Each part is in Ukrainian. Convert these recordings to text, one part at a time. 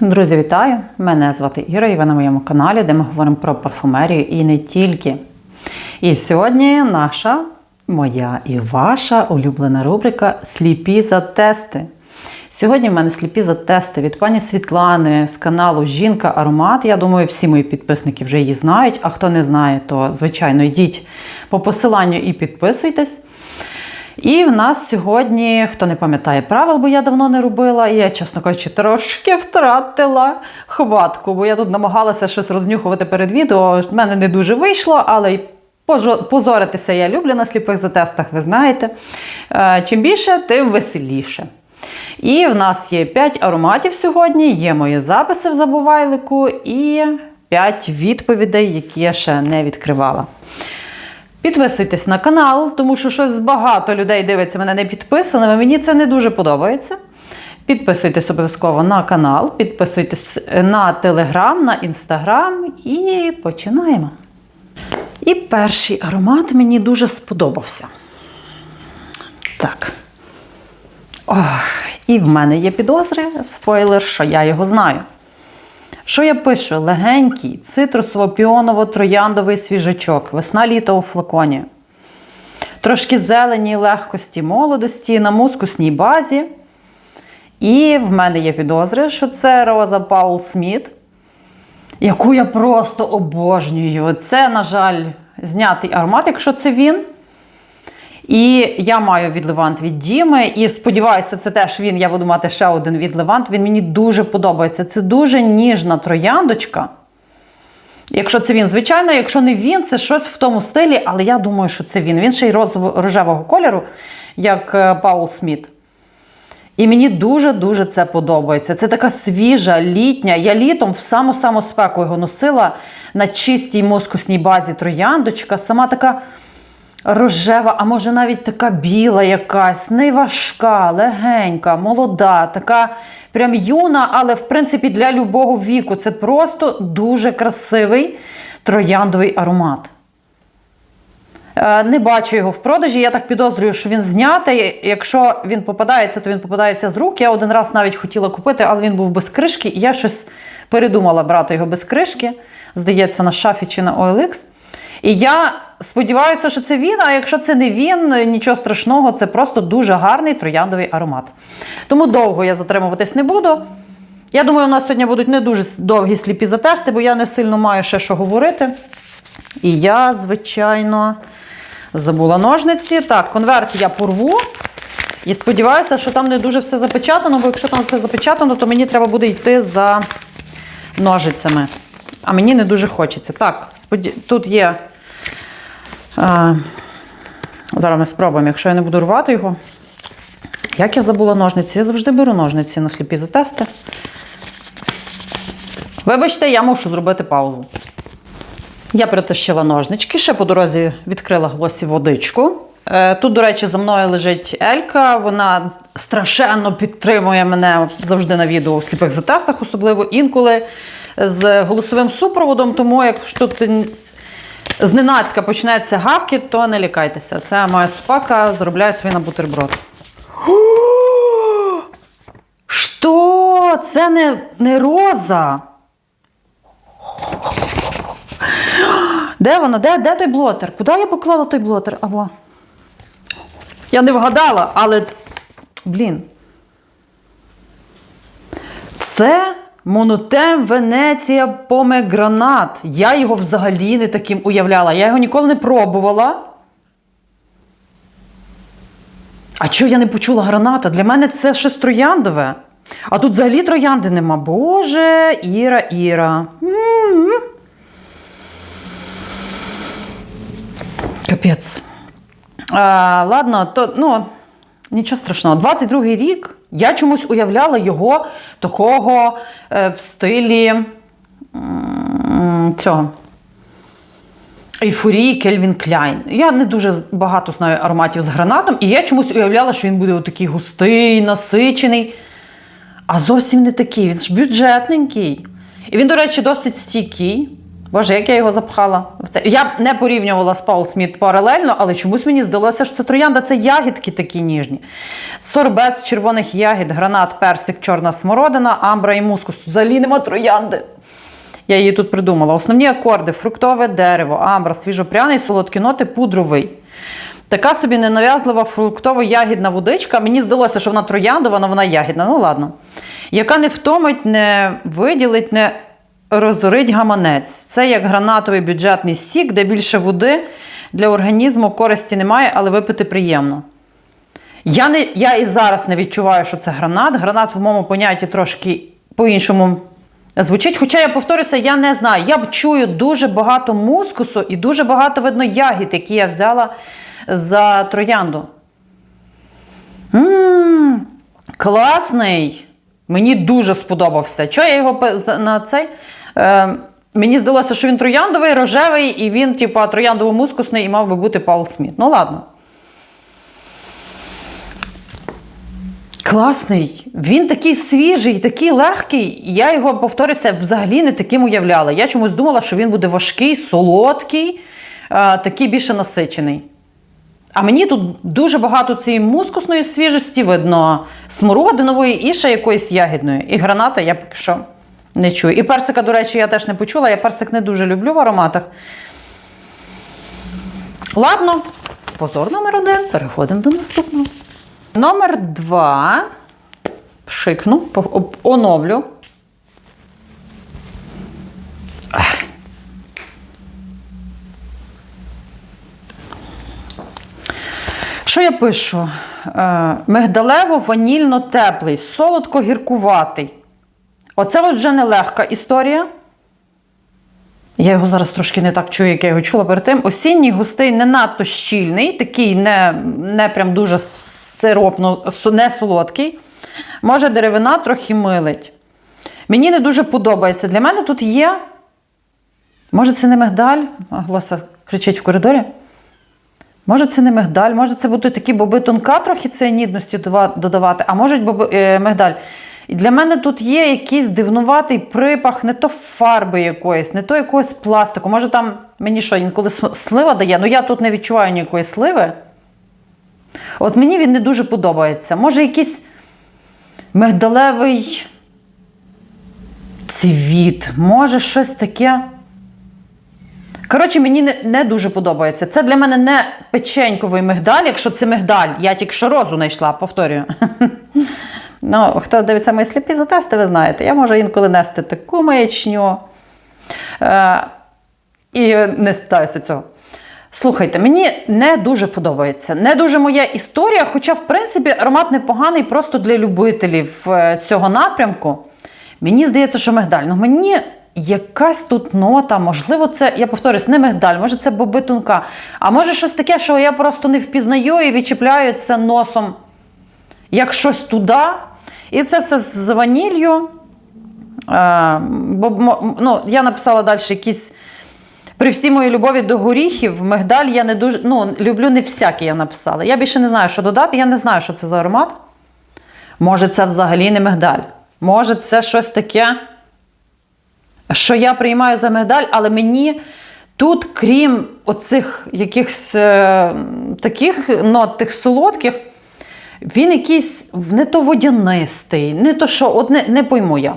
Друзі, вітаю! Мене звати Іра, і ви на моєму каналі, де ми говоримо про парфумерію і не тільки. І сьогодні наша, моя і ваша улюблена рубрика Сліпі за тести. Сьогодні в мене сліпі за тести від пані Світлани з каналу Жінка Аромат. Я думаю, всі мої підписники вже її знають. А хто не знає, то звичайно йдіть по посиланню і підписуйтесь. І в нас сьогодні, хто не пам'ятає правил, бо я давно не робила, і я, чесно кажучи, трошки втратила хватку, бо я тут намагалася щось рознюхувати перед відео. В мене не дуже вийшло, але й позоритися я люблю на сліпих затестах, ви знаєте. Е, Чим більше, тим веселіше. І в нас є 5 ароматів сьогодні, є мої записи в забувайлику і 5 відповідей, які я ще не відкривала. Підписуйтесь на канал, тому що щось багато людей дивиться мене не підписаними. Мені це не дуже подобається. Підписуйтесь обов'язково на канал, підписуйтесь на телеграм, на інстаграм і починаємо. І перший аромат мені дуже сподобався. Так. Ох, і в мене є підозри, спойлер, що я його знаю. Що я пишу? Легенький, цитрусово-піоново-трояндовий свіжачок, весна-літо у флаконі. Трошки зелені, легкості, молодості на мускусній базі. І в мене є підозри, що це Роза Паул Сміт, яку я просто обожнюю. Це, на жаль, знятий аромат, якщо це він. І я маю від Левант від Діми. І сподіваюся, це теж він. Я буду мати ще один від Левант. Він мені дуже подобається. Це дуже ніжна трояндочка. Якщо це він, звичайно, якщо не він, це щось в тому стилі, але я думаю, що це він. Він ще й рожевого кольору, як е, Паул Сміт. І мені дуже-дуже це подобається. Це така свіжа, літня. Я літом в саму-саму спеку його носила на чистій мускусній базі трояндочка. Сама така рожева, а може навіть така біла якась, не важка, легенька, молода, така прям юна, але в принципі для любого віку. Це просто дуже красивий трояндовий аромат. Е, Не бачу його в продажі. Я так підозрюю, що він знятий. Якщо він попадається, то він попадається з рук. Я один раз навіть хотіла купити, але він був без кришки, і я щось передумала брати його без кришки. Здається, на шафі чи на OLX. І я сподіваюся, що це він. А якщо це не він, нічого страшного, це просто дуже гарний трояндовий аромат. Тому довго я затримуватись не буду. Я думаю, у нас сьогодні будуть не дуже довгі сліпі затести, бо я не сильно маю ще що говорити. І я, звичайно, забула ножниці. Так, конверт я порву. І сподіваюся, що там не дуже все запечатано, бо якщо там все запечатано, то мені треба буде йти за ножицями. А мені не дуже хочеться. Так, споді... тут є. Зараз ми спробуємо, якщо я не буду рвати його. Як я забула ножниці? Я завжди беру ножниці на сліпі затести. Вибачте, я мушу зробити паузу. Я притащила ножнички, ще по дорозі відкрила глосі водичку. Е, Тут, до речі, за мною лежить Елька. Вона страшенно підтримує мене завжди на відео у сліпих затестах, особливо інколи з голосовим супроводом. Тому якщо тут зненацька почнеться гавкіт, то не лякайтеся. Це моя собака заробляє свій на бутерброд. Що? Це не, не роза. Де вона? Де, де той блотер? Куди я поклала той блотер? Або. Я не вгадала, але. Блін. Це монотем Венеція Помегранат. Я його взагалі не таким уявляла. Я його ніколи не пробувала. А чого я не почула граната? Для мене це щось трояндове. А тут взагалі троянди нема. Боже, Іра, Іра. М-м. Капець. А, ладно, то ну, нічого страшного. 22-й рік я чомусь уявляла його такого е, в стилі цього. Ейфорії Кельвін Кляйн. Я не дуже багато знаю ароматів з гранатом, і я чомусь уявляла, що він буде отакий густий, насичений. А зовсім не такий. Він ж бюджетненький. І він, до речі, досить стійкий. Боже, як я його запхала. в це. Я не порівнювала з Паул Сміт паралельно, але чомусь мені здалося, що це троянда, це ягідки такі ніжні. Сорбет з червоних ягід, гранат, персик, чорна смородина, амбра і мускус. Взагалі нема троянди. Я її тут придумала. Основні акорди: фруктове дерево, амбра, свіжопряний, солодкі ноти, пудровий. Така собі ненав'язлива фруктово-ягідна водичка. Мені здалося, що вона трояндова, але вона ягідна. Ну ладно. Яка не втомить, не виділить, не розорить гаманець. Це як гранатовий бюджетний сік, де більше води для організму користі немає, але випити приємно. Я, не, я і зараз не відчуваю, що це гранат. Гранат в моєму понятті трошки по-іншому звучить. Хоча я повторюся, я не знаю. Я чую дуже багато мускусу і дуже багато видно ягід, які я взяла за троянду. Мм, класний! Мені дуже сподобався. Чого я його на цей? Е, мені здалося, що він трояндовий, рожевий, і він, типу, трояндово-мускусний і мав би бути Паул Сміт. Ну ладно. Класний. Він такий свіжий, такий легкий. Я його, повторюся, взагалі не таким уявляла. Я чомусь думала, що він буде важкий, солодкий, е, такий більше насичений. А мені тут дуже багато цієї мускусної свіжості видно, смородинової і ще якоїсь ягідної. І граната я поки що не чую. І персика, до речі, я теж не почула. Я персик не дуже люблю в ароматах. Ладно, позор номер один. Переходимо до наступного. Номер два. Пшикну, оновлю. Що я пишу? Е, Мигдалево-ванільно-теплий, солодко-гіркуватий. Оце от вже нелегка історія. Я його зараз трошки не так чую, як я його чула перед тим. Осінній густий, не надто щільний, такий не, не прям дуже сиропно, не солодкий. Може, деревина трохи милить. Мені не дуже подобається. Для мене тут є. Може, це не мигдаль? Глоса кричить в коридорі. Може, це не мигдаль, може, це будуть такі боби тонка трохи ціанідності додавати, а може боби, е, мигдаль. І для мене тут є якийсь дивнуватий припах, не то фарби якоїсь, не то якогось пластику. Може, там мені що, інколи слива дає, ну я тут не відчуваю ніякої сливи. От мені він не дуже подобається. Може, якийсь мигдалевий цвіт, може, щось таке. Коротше, мені не, не дуже подобається. Це для мене не печеньковий мигдаль, якщо це мигдаль. Я тільки що розу знайшла, повторюю. Ну, хто дивиться мої сліпі затести, ви знаєте, я можу інколи нести таку маячню. Е, і не стаюся цього. Слухайте, мені не дуже подобається. Не дуже моя історія, хоча, в принципі, аромат непоганий просто для любителів е, цього напрямку. Мені здається, що мигдаль. Ну, мені якась тут нота, можливо, це, я повторюсь, не мигдаль, може це боби тонка. А може щось таке, що я просто не впізнаю і відчіпляю це носом як щось туди. І це все з ваніллю. Е, бо, ну, я написала далі якісь. При всій моїй любові до горіхів, мигдаль я не дуже. Ну, люблю не всякий, я написала. Я більше не знаю, що додати. Я не знаю, що це за аромат. Може, це взагалі не мигдаль. Може, це щось таке, що я приймаю за мигдаль, але мені тут, крім оцих якихось е, таких нот, тих солодких, він якийсь не то водянистий, не то що, от не, не пойму я.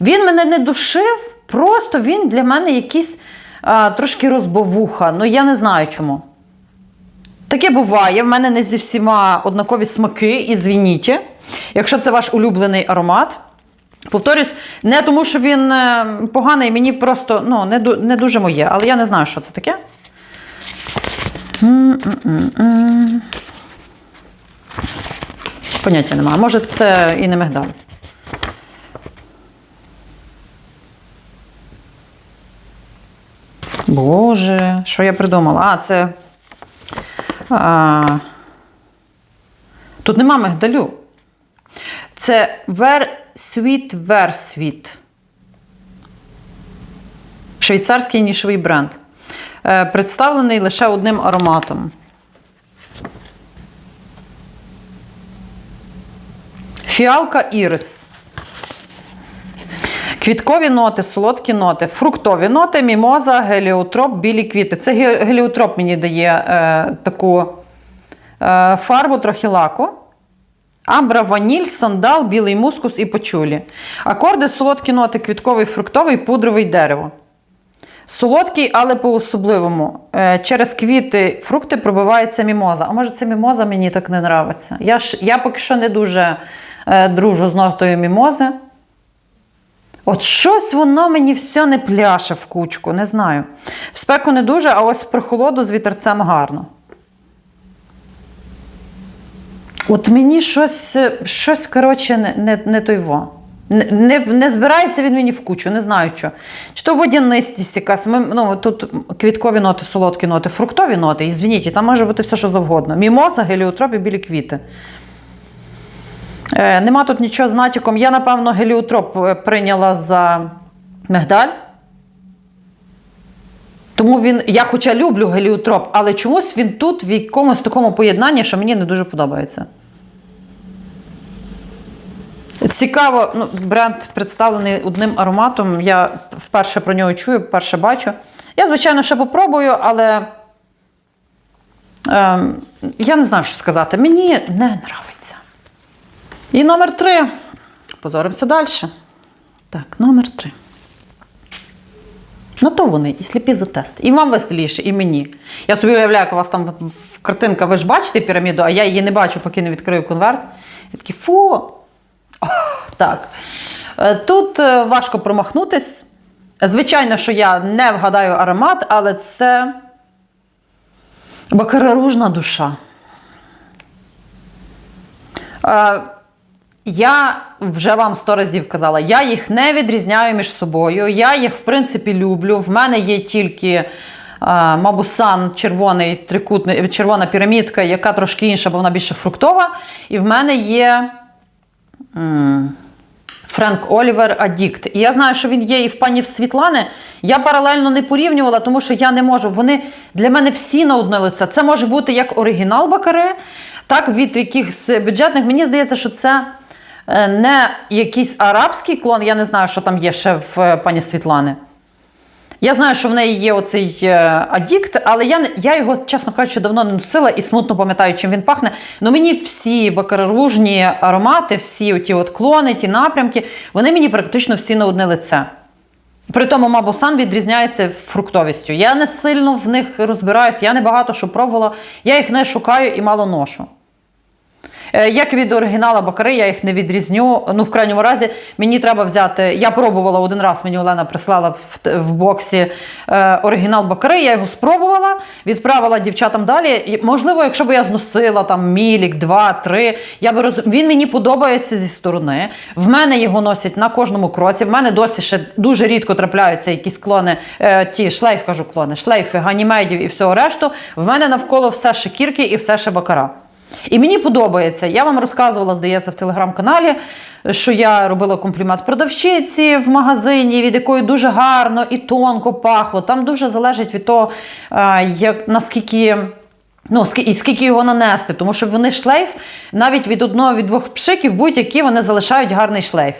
Він мене не душив, просто він для мене якийсь а, трошки розбавуха. Ну я не знаю чому. Таке буває. В мене не зі всіма однакові смаки і звініть. Якщо це ваш улюблений аромат. Повторюсь, не тому, що він е, поганий, мені просто ну, не, не дуже моє, але я не знаю, що це таке. Поняття немає. Може, це і не мигдаль. Боже, що я придумала? А, це. А, тут нема мигдалю. Це Вер Sweet Versweet. Швейцарський нішовий бренд. Е, Представлений лише одним ароматом. Фіалка Ірис. Квіткові ноти, солодкі ноти, фруктові ноти, мімоза, геліотроп, білі квіти. Це геліотроп мені дає е, таку е, фарбу, трохи лаку. Амбра, ваніль, сандал, білий мускус і почулі. Акорди, солодкі ноти, квітковий, фруктовий, пудровий дерево. Солодкий, але по-особливому. Е, Через квіти, фрукти пробивається мімоза. А може, це мімоза мені так не нравиться. Я, ж, я поки що не дуже е, дружу з нотою мімози. От щось воно мені все не пляше в кучку, не знаю. В спеку не дуже, а ось в прохолоду з вітерцем гарно. От мені щось, е, щось коротше, не, не, той во. Не, не, не збирається він мені в кучу, не знаю що. Чи то водянистість якась. Ми, ну, тут квіткові ноти, солодкі ноти, фруктові ноти, і звініть, там може бути все, що завгодно. Мімоза, геліотроп і білі квіти. Е, нема тут нічого з натяком. Я, напевно, геліотроп е, прийняла за мигдаль. Тому він, я хоча люблю геліотроп, але чомусь він тут в якомусь такому поєднанні, що мені не дуже подобається. Цікаво, ну, бренд представлений одним ароматом. Я вперше про нього чую, вперше бачу. Я, звичайно, ще попробую, але ем, я не знаю, що сказати. Мені не нравиться. І номер три. Позоримося далі. Так, номер три. На то вони і сліпі за тест. І вам веселіше, і мені. Я собі уявляю, як у вас там картинка, ви ж бачите піраміду, а я її не бачу, поки не відкрию конверт. Я такий, фу. Так. Е, Тут е, важко промахнутись. Звичайно, що я не вгадаю аромат, але це бакараружна душа. Е, Я вже вам сто разів казала, я їх не відрізняю між собою. Я їх, в принципі, люблю. В мене є тільки е, Мабусан, червоний трикутний, червона пірамідка, яка трошки інша, бо вона більше фруктова. І в мене є Френк Олівер Адікт. І я знаю, що він є і в пані Світлани. Я паралельно не порівнювала, тому що я не можу. Вони для мене всі на одне лице. Це може бути як оригінал Бакаре, так від якихось бюджетних. Мені здається, що це е, не якийсь арабський клон. Я не знаю, що там є ще в е, пані Світлани. Я знаю, що в неї є оцей е, адікт, але я, я його, чесно кажучи, давно не носила і смутно пам'ятаю, чим він пахне. Ну мені всі бакараружні аромати, всі оті от клони, ті напрямки, вони мені практично всі на одне лице. При тому Мабусан відрізняється фруктовістю. Я не сильно в них розбираюсь, я не багато що пробувала, я їх не шукаю і мало ношу. Е, Як від оригінала Бакари, я їх не відрізню. Ну, в крайньому разі, мені треба взяти. Я пробувала один раз, мені Олена прислала в, в боксі е, оригінал Бакари, я його спробувала, відправила дівчатам далі. І, можливо, якщо б я зносила там мілік, два, три, я би роз... він мені подобається зі сторони. В мене його носять на кожному кроці. В мене досі ще дуже рідко трапляються якісь клони, е, ті шлейф, кажу клони, шлейфи, ганімедів і всього решту. В мене навколо все шикірки і все ще бакара. І мені подобається. Я вам розказувала, здається, в телеграм-каналі, що я робила комплімент продавщиці в магазині, від якої дуже гарно і тонко пахло. Там дуже залежить від того, е, як, наскільки. Ну, і скільки його нанести, тому що вони шлейф навіть від одного від двох пшиків, будь-які вони залишають гарний шлейф.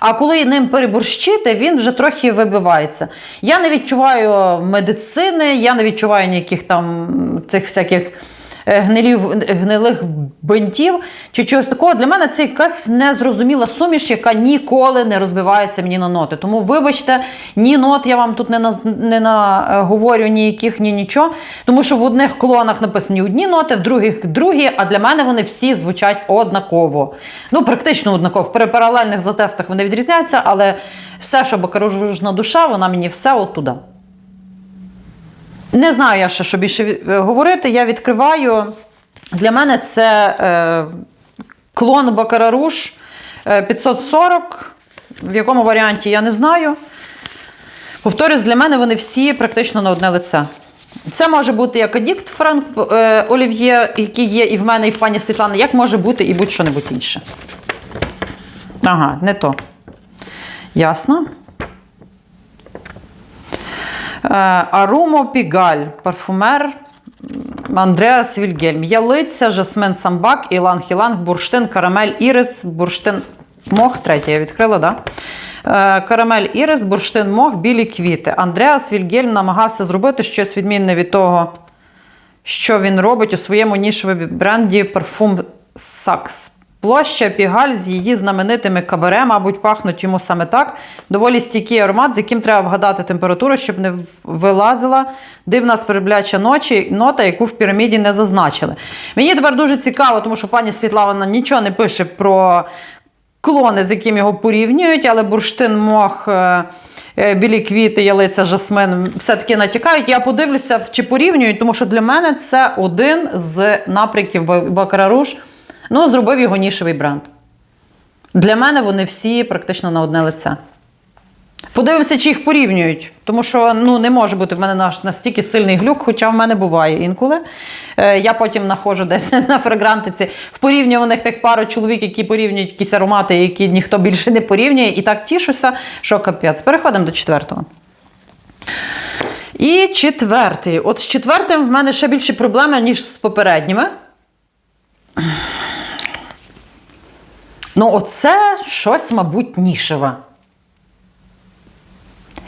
А коли ним переборщити, він вже трохи вибивається. Я не відчуваю медицини, я не відчуваю ніяких там цих всяких гнилів, гнилих бинтів чи чогось такого. Для мене це якась незрозуміла суміш, яка ніколи не розбивається мені на ноти. Тому, вибачте, ні нот я вам тут не, на, не наговорю ніяких, ні нічого. Тому що в одних колонах написані одні ноти, в других другі, а для мене вони всі звучать однаково. Ну, практично однаково. В паралельних затестах вони відрізняються, але все, що бакаружна душа, вона мені все оттуда. Не знаю я ще, що більше е, говорити. Я відкриваю. Для мене це е, клон Бакараруш е, 540. В якому варіанті я не знаю. Повторюсь, для мене вони всі практично на одне лице. Це може бути як адікт Франк е, Олів'є, який є і в мене, і в пані Світлани, як може бути і будь-що небудь інше. Ага, не то. Ясно. Е, Арумо Пігаль, парфумер Андреас Вільгельм. Ялиця, Жасмен Самбак, Іланг Іланг, бурштин, карамель, ірис, бурштин. Мох, третє я відкрила, да? Е, Карамель Ірис, бурштин мох, білі квіти. Андреас Вільгельм намагався зробити щось відмінне від того, що він робить у своєму нішевому бренді парфум Сакс. Площа Пігаль з її знаменитими кабаре, мабуть, пахнуть йому саме так. Доволі стійкий аромат, з яким треба вгадати температуру, щоб не вилазила дивна сперебляча ночі, нота, яку в піраміді не зазначили. Мені тепер дуже цікаво, тому що пані Світлана нічого не пише про клони, з яким його порівнюють, але бурштин, мох, е, е, білі квіти, ялиця, жасмин все-таки натякають. Я подивлюся, чи порівнюють, тому що для мене це один з напрямків Ба- Бакара Руж. Ну, зробив його нішевий бренд. Для мене вони всі практично на одне лице. Подивимося, чи їх порівнюють, тому що ну, не може бути в мене настільки сильний глюк, хоча в мене буває інколи. Е, я потім знаходжу десь на фрагрантиці в порівнюваних тих пару чоловік, які порівнюють якісь аромати, які ніхто більше не порівнює. І так тішуся, що капець. Переходимо до четвертого. І четвертий. От з четвертим в мене ще більше проблеми, ніж з попередніми. Ну, оце щось, мабуть, нішеве.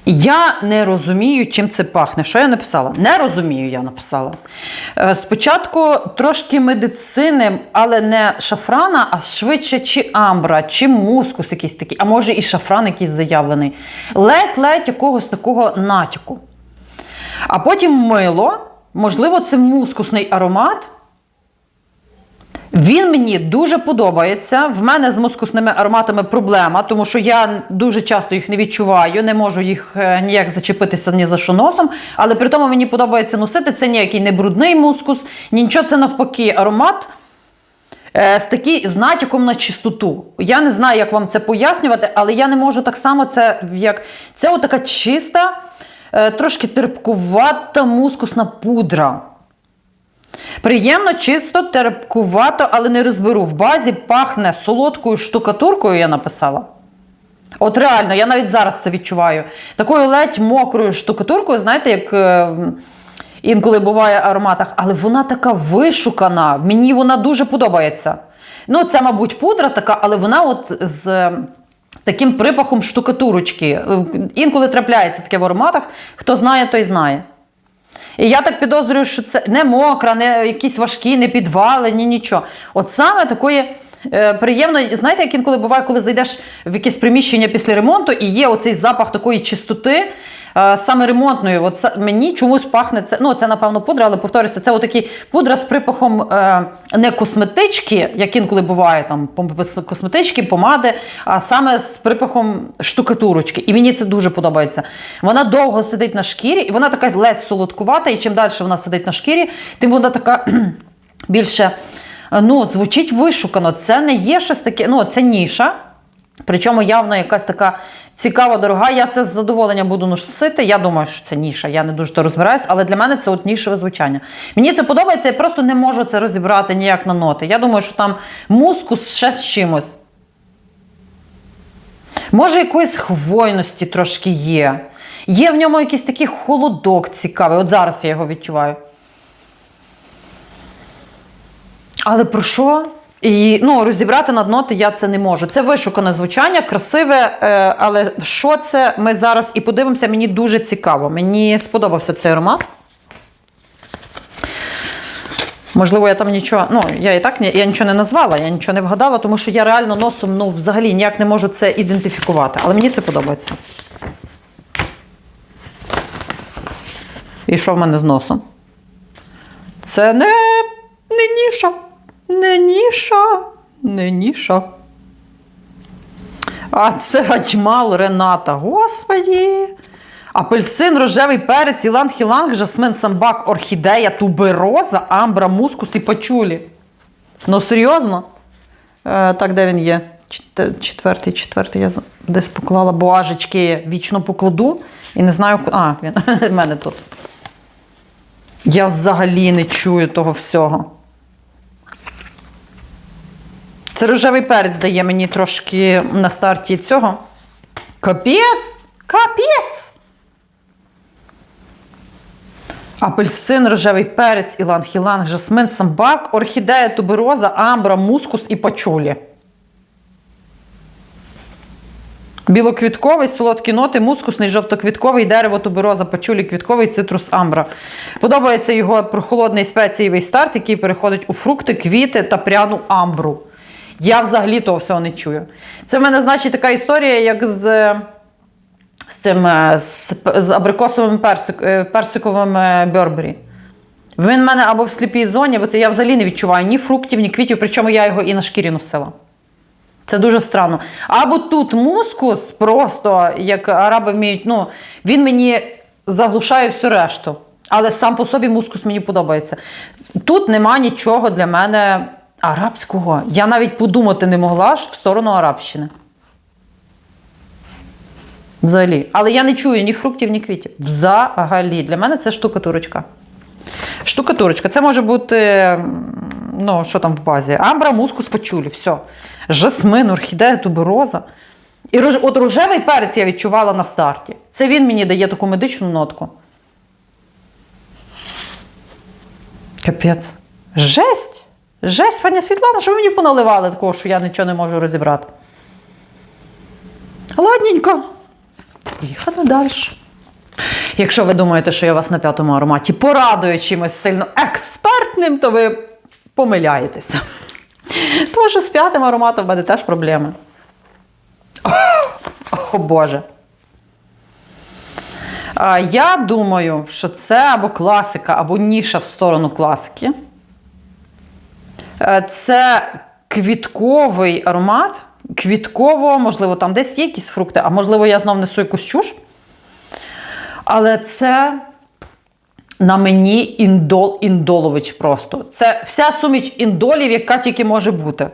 Я не розумію, чим це пахне. Що я написала? Не розумію, я написала. Е, Спочатку трошки медицини, але не шафрана, а швидше чи амбра, чи мускус якийсь такий, а може і шафран якийсь заявлений. Ледь-ледь якогось такого натяку. А потім мило, можливо, це мускусний аромат. Він мені дуже подобається. В мене з мускусними ароматами проблема, тому що я дуже часто їх не відчуваю, не можу їх е, ніяк зачепитися ні за що носом. Але при тому мені подобається носити. Це ніякий не брудний мускус, ні нічого, це навпаки аромат. е, З такий з натяком на чистоту. Я не знаю, як вам це пояснювати, але я не можу так само це як. Це отака чиста, е, трошки терпкувата мускусна пудра. Приємно, чисто, терпкувато, але не розберу. В базі пахне солодкою штукатуркою, я написала. От реально, я навіть зараз це відчуваю. Такою ледь мокрою штукатуркою, знаєте, як е, інколи буває в ароматах, але вона така вишукана. Мені вона дуже подобається. Ну, це, мабуть, пудра така, але вона от з. е, Таким припахом штукатурочки. Е, Інколи трапляється таке в ароматах. Хто знає, той знає. І я так підозрюю, що це не мокра, не якісь важкі, не підвалені, нічого. От саме такої е, приємно, знаєте, як інколи буває, коли зайдеш в якесь приміщення після ремонту і є оцей запах такої чистоти. Е, Саме ремонтної, от мені чомусь пахне це. Ну, це напевно пудра, але повторюся, це отакі пудра з припахом е, не косметички, як інколи буває там косметички, помади, а саме з припахом штукатурочки. І мені це дуже подобається. Вона довго сидить на шкірі, і вона така ледь солодкувата, і чим далі вона сидить на шкірі, тим вона така більше ну, звучить вишукано. Це не є щось таке, ну, це ніша. Причому явно якась така цікава, дорога. Я це з задоволенням буду носити. Я думаю, що це ніша. Я не дуже то розбираюсь, але для мене це от нішеве звучання. Мені це подобається, я просто не можу це розібрати ніяк на ноти. Я думаю, що там мускус ще з чимось. Може, якоїсь хвойності трошки є. Є в ньому якийсь такий холодок цікавий. От зараз я його відчуваю. Але про що? І ну, розібрати над ноти я це не можу. Це вишукане звучання, красиве, е, але що це ми зараз і подивимося, мені дуже цікаво. Мені сподобався цей аромат. Можливо, я там нічого. Ну, я і так я нічого не назвала, я нічого не вгадала, тому що я реально носом ну, взагалі ніяк не можу це ідентифікувати. Але мені це подобається. І що в мене з носом? Це не, не ніша. Не ніша. Не ніша. А це аджмал Рената. Господі. Апельсин, рожевий перець, іланг-хіланг, жасмин, самбак, орхідея, тубероза, амбра, мускус і пачулі. Ну, серйозно? Е, так, де він є? Четвертий, четвертий. Я десь поклала буажечки, вічно покладу. І не знаю, ку- а, він в мене тут. Я взагалі не чую того всього. Це рожевий перець дає мені трошки на старті цього. Капець! Капець! Апельсин, рожевий перець, іланг-хіланг, жасмин, самбак, орхідея, тубероза, амбра, мускус і пачулі. Білоквітковий, солодкі ноти, мускусний, жовтоквітковий, дерево тубероза, пачулі, квітковий, цитрус амбра. Подобається його прохолодний спецієвий старт, який переходить у фрукти, квіти та пряну амбру. Я взагалі того всього не чую. Це в мене, значить, така історія, як з, з цим е, з, з абрикосовим персик, е, персиковим е, Бербері. Він в мене або в сліпій зоні, бо це я взагалі не відчуваю ні фруктів, ні квітів, причому я його і на шкірі носила. Це дуже странно. Або тут мускус, просто як араби вміють, ну, він мені заглушає всю решту. Але сам по собі мускус мені подобається. Тут нема нічого для мене арабського. Я навіть подумати не могла ж в сторону арабщини. Взагалі. Але я не чую ні фруктів, ні квітів. Взагалі. Для мене це штукатурочка. Штукатурочка. Це може бути, ну, що там в базі? Амбра, мускус, пачулі, все. Жасмин, орхідея, тубероза. І рож... от рожевий перець я відчувала на старті. Це він мені дає таку медичну нотку. Капець. Жесть! Жесть, пані Світлана, що ви мені поналивали такого, що я нічого не можу розібрати. Ладненько. Поїхали далі. Якщо ви думаєте, що я вас на п'ятому ароматі порадую чимось сильно експертним, то ви помиляєтеся. Тому що з п'ятим ароматом в мене теж проблеми. О Боже. Я думаю, що це або класика, або ніша в сторону класики. Е, Це квітковий аромат. Квітково, можливо, там десь є якісь фрукти, а можливо, я знов несу якусь чуш. Але це на мені індол, індолович просто. Це вся суміч індолів, яка тільки може бути.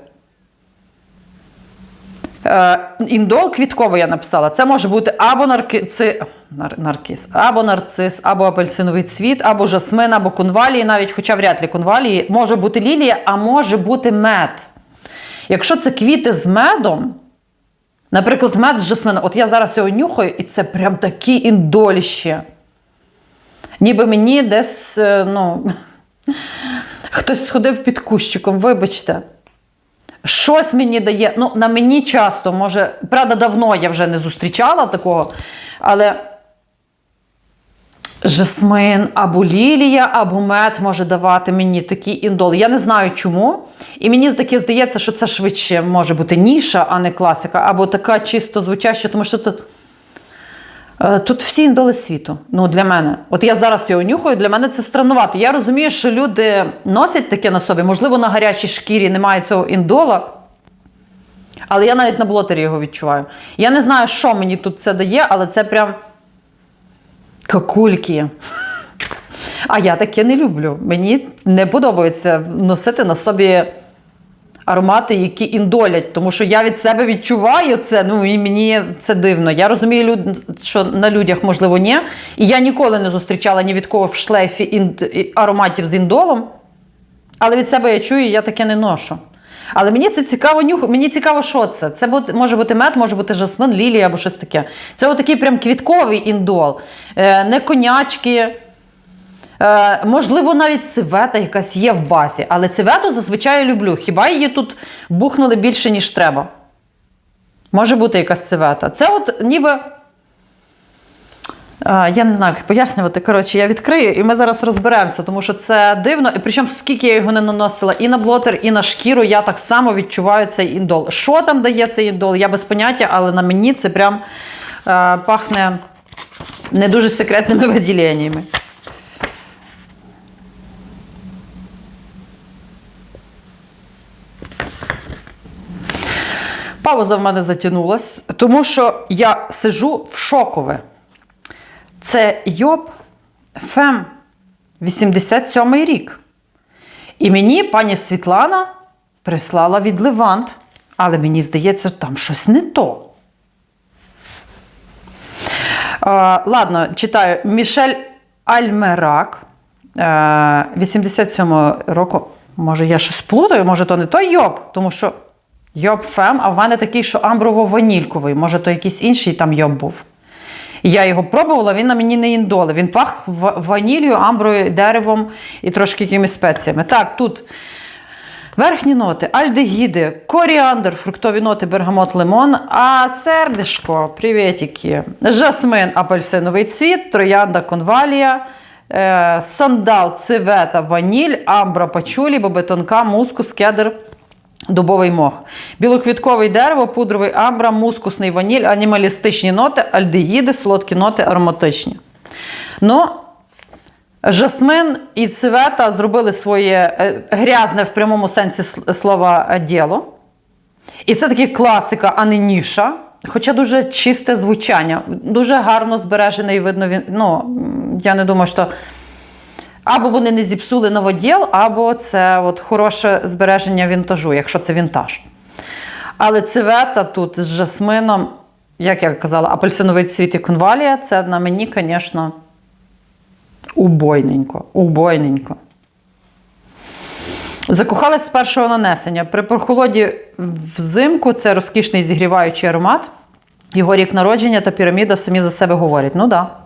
Е, індол квітковий я написала. Це може бути або нарци... нар... наркис, або нарцис, або апельсиновий цвіт, або жасмин, або конвалії, навіть, хоча вряд ли конвалії, може бути лілія, а може бути мед. Якщо це квіти з медом, наприклад, мед з жасмина, от я зараз його нюхаю, і це прям такі індоліщі. Ніби мені десь, е, ну, хтось сходив під кущиком, вибачте. Щось мені дає. Ну, на мені часто, може, правда, давно я вже не зустрічала такого, але жасмин або лілія, або мед може давати мені такий індол. Я не знаю чому. І мені таки здається, що це швидше може бути ніша, а не класика, або така чисто звучаща, тому що тут. Е, Тут всі індоли світу. Ну, для мене. От я зараз його нюхаю, для мене це странновато. Я розумію, що люди носять таке на собі, можливо, на гарячій шкірі немає цього індола. Але я навіть на блотері його відчуваю. Я не знаю, що мені тут це дає, але це прям какульки. А я таке не люблю. Мені не подобається носити на собі аромати, які індолять, тому що я від себе відчуваю це. Ну і мені це дивно. Я розумію, люд- що на людях можливо ні. І я ніколи не зустрічала ні від кого в шлейфі інд... ароматів з індолом. Але від себе я чую, я таке не ношу. Але мені це цікаво нюх. Мені цікаво, що це. Це може бути мед, може бути жасмин, лілія або щось таке. Це отакий прям квітковий індол, е, не конячки. Е, можливо, навіть цивета якась є в базі, але цевету зазвичай люблю. Хіба її тут бухнули більше, ніж треба? Може бути якась цивета. Це от ніби. Е, Я не знаю, як пояснювати. Коротше, я відкрию і ми зараз розберемося, тому що це дивно. І причому скільки я його не наносила і на блотер, і на шкіру, я так само відчуваю цей індол. Що там дає цей індол, я без поняття, але на мені це прям е, пахне не дуже секретними виділеннями. Пауза в мене затягнулась, тому що я сижу в шокове. Це Йоб Фем 87 рік. І мені пані Світлана прислала від Левант, але мені здається, там щось не то. А, ладно, читаю. Мішель Альмерак. е, 87 року. Може, я щось плутаю, може, то не той Йоб, тому що Йоб Фем, а в мене такий, що амброво-ванільковий. Може, то якийсь інший там Йоб був. Я його пробувала, він на мені не індоле. Він пах ва- ваніллю, амброю, деревом і трошки якимись спеціями. Так, тут Верхні ноти альдегіди, коріандр, фруктові ноти, бергамот, лимон, а сердишко, привітики, жасмин, апельсиновий цвіт, троянда, конвалія, е, сандал, цивета, ваніль, амбра, пачулі, бобетонка, мускус, кедр, дубовий мох. Білоквітковий дерево, пудровий амбра, мускусний ваніль, анімалістичні ноти, альдегіди, солодкі ноти, ароматичні. Ну, Жасмин і цивета зробили своє е, грязне в прямому сенсі слова е, діло. І це таки класика, а не ніша. Хоча дуже чисте звучання, дуже гарно збережене і видно він. Ну, я не думаю, що або вони не зіпсули новоділ, або це от хороше збереження вінтажу, якщо це вінтаж. Але цивета тут з жасмином, як я казала, апельсиновий цвіт і конвалія, це на мені, звісно, убойненько. Убойненько. Закохалась з першого нанесення. При прохолоді взимку це розкішний зігріваючий аромат. Його рік народження та піраміда самі за себе говорять. Ну так. Да.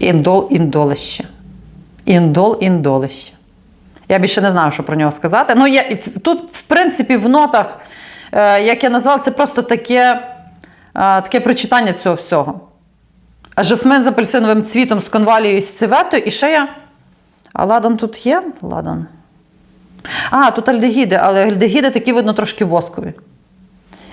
Індол індолище. Індол індолище. Я більше не знаю, що про нього сказати. Ну, я, тут, в принципі, в нотах, е, як я назвала, це просто таке, е, таке прочитання цього всього. Жасмин з апельсиновим цвітом, з конвалією і з циветою, і ще я. А ладан тут є? Ладан. А, тут альдегіди, але альдегіди такі, видно, трошки воскові.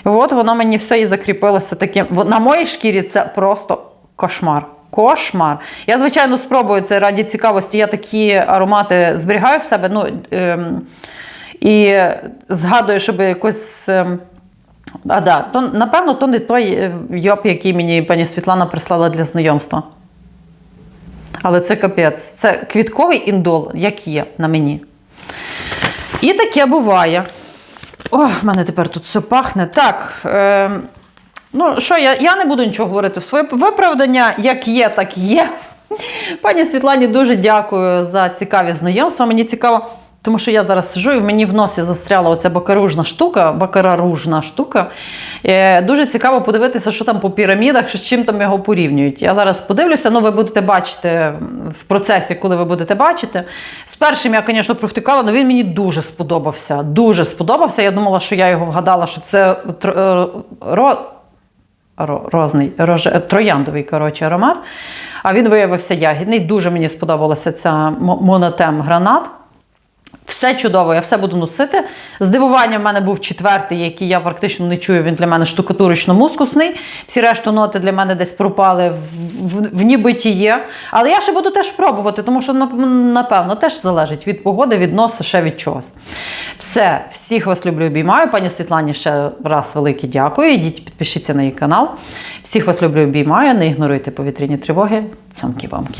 От воно мені все і закріпилося таким. На моїй шкірі це просто кошмар. Кошмар. Я, звичайно, спробую це раді цікавості. Я такі аромати зберігаю в себе. Ну, ем, і згадую, щоб якось. Ем, а, да, то, напевно, то не той е, йоп, який мені пані Світлана прислала для знайомства. Але це капець. Це квітковий індол, як є на мені. І таке буває. О, в мене тепер тут все пахне. Так. Е, ну, що, я, я не буду нічого говорити. Своє виправдання, як є, так є. Пані Світлані, дуже дякую за цікаві знайомства. Мені цікаво, тому що я зараз сижу і мені в носі застряла оця бакаружна штука, бакараружна штука. Е, дуже цікаво подивитися, що там по пірамідах, що з чим там його порівнюють. Я зараз подивлюся, ну ви будете бачити в процесі, коли ви будете бачити. З першим я, звісно, провтикала, але він мені дуже сподобався. Дуже сподобався. Я думала, що я його вгадала, що це е, ро- розний, роже, трояндовий коротше, аромат. А він виявився ягідний. Дуже мені сподобалася ця монотем гранат. Все чудово, я все буду носити. Здивування в мене був четвертий, який я практично не чую. Він для мене штукатурично-мускусний. Всі решту ноти для мене десь пропали в, в, в нібиті є. Але я ще буду теж пробувати, тому що напевно теж залежить від погоди, від носа, ще від чогось. Все, всіх вас люблю, обіймаю. Пані Світлані ще раз велике дякую. Ідіть, підпишіться на її канал. Всіх вас люблю, обіймаю. Не ігноруйте повітряні тривоги. Цьомкі-бомки.